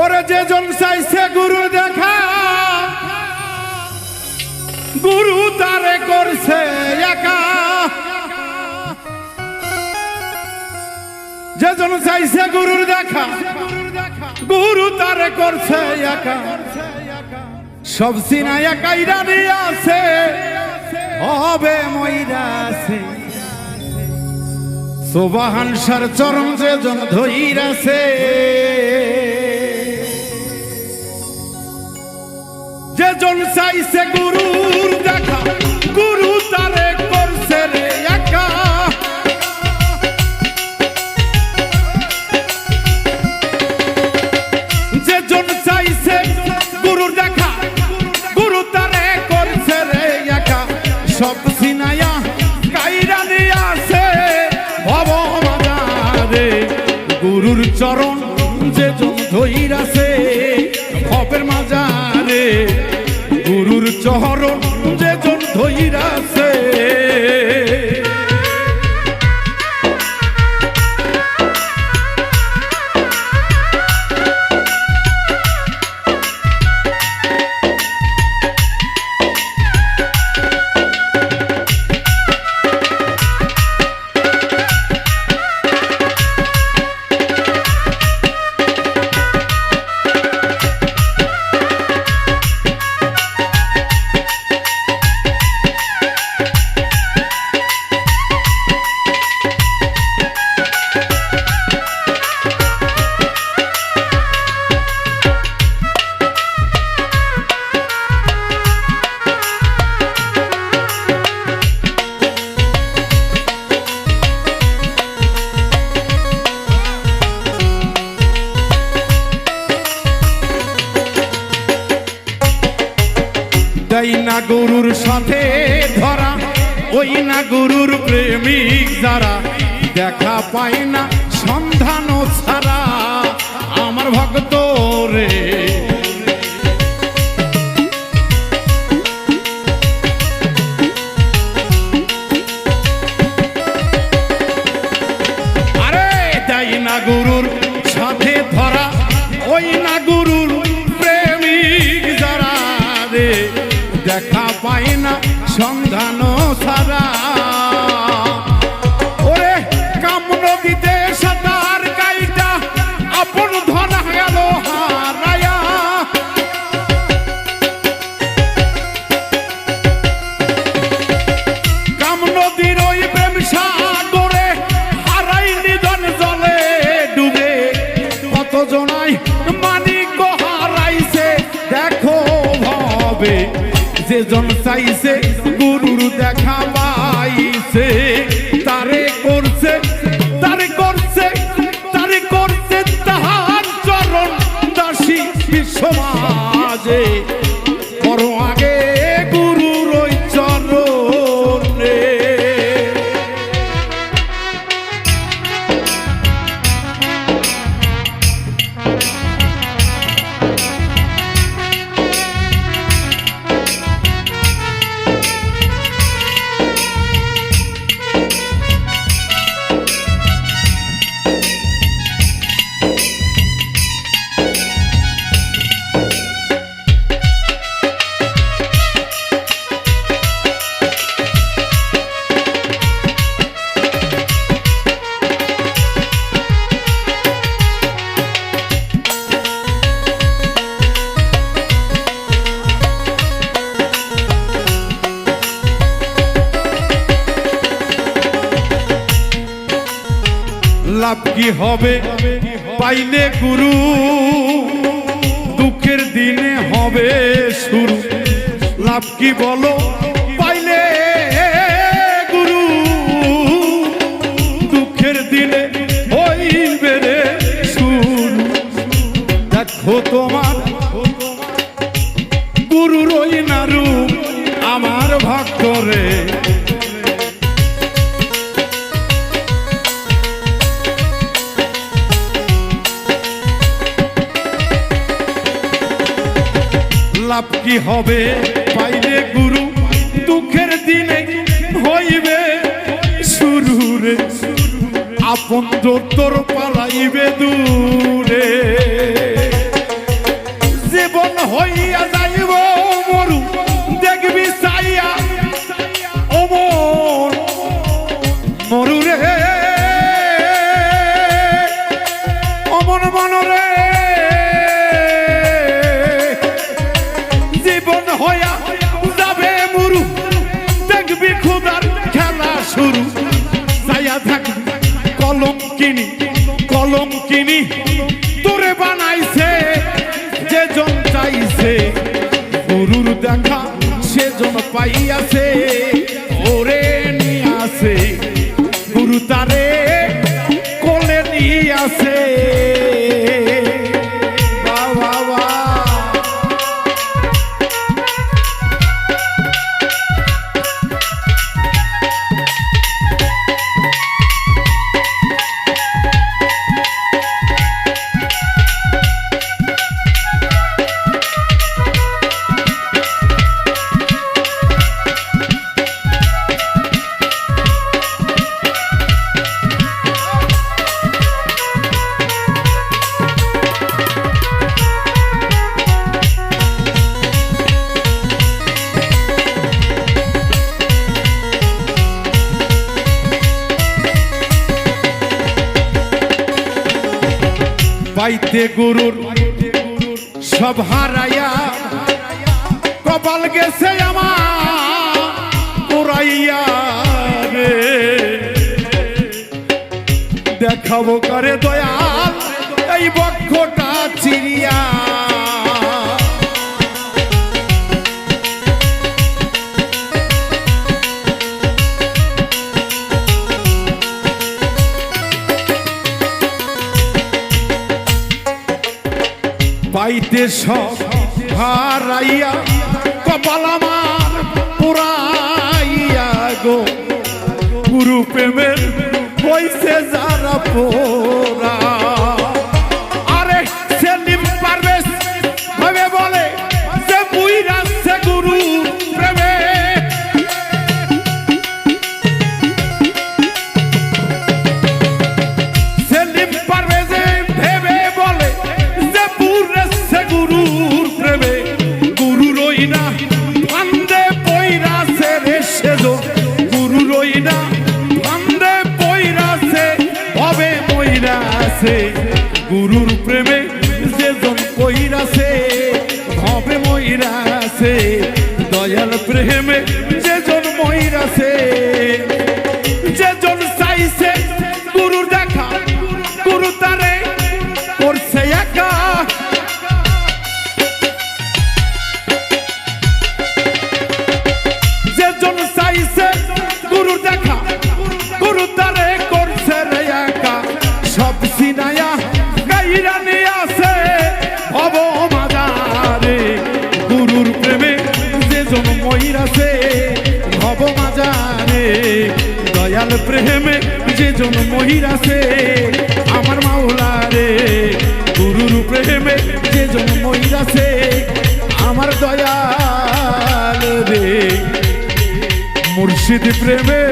ওরে যেজন চাইছে গুরু দেখা। গুরু তারে করছে একা। যেজন চাইছে গুরুর দেখা, গুরু তারে করছে একা। সব সিনা একাই রানি আছে হবে ময়রা আছে। সোবাহান সার চরম যেজন ধইরাছে যেজন চাইছে গুরুর দেখা। গুরু তারে করছে রে একা। চাইছে গুরুর দেখা, গুরু তারে করছে রে একা। সব সিনায়া কাইরা নিয়ে আছে ভব মাজারে। গুরুর চরণ গুরুর তাই না গরুর সাথে ধরা, ওই না গরুর প্রেমিক যারা, দেখা পায় না, সন্ধান ছাড়া, আমার ভক্ত রে। আরে, তাই না গুরুর পায় না সন্ধান ছাড়া ওরে কাম নদীতে সাঁতার কাইটা আপন ধরা যে চাইছে, গুরুর দেখা পাইছে। তারে করছে তারে করছে তারে করছে তাহার চরণ দাসী বিশ্বমাজে লাভ কি হবে? পাইলে গুরু, দুঃখের দিনে হবে শুরু লাভ কি বলো? পাইলে গুরু, দুঃখের দিনে হইবে রে শুরু দেখো তোমার লাভ কি হবে? পাইলে গুরু, দুঃখের দিনে হইবে। সুরুরে আপন তোর পালাইবে দূরে। জীবন হইয়া যাইব মরু। তোরে বানাইছে যে জন চাইছে। গরুর দেখা সে সেজন পাইয়াছে। পাইতে গুরুর সব হারাইয়া কপাল গেছে আমার। পাইতে সব হারাইয়া কপাল আমার পুরাইয়া গো। গুরু প্রেমের হইছে যারা পোরা হবে মইরাছে গুরুর প্রেমে যেজন পইরাছে হবে মইরাছে দয়াল প্রেমে যেজন মইরাছে দয়াল যে জন মহিরাছে আমার মাওলা রে। গুরুর প্রেমে যে জন মহিরাছে আমার দয়াল রে। মুর্শিদ প্রেমে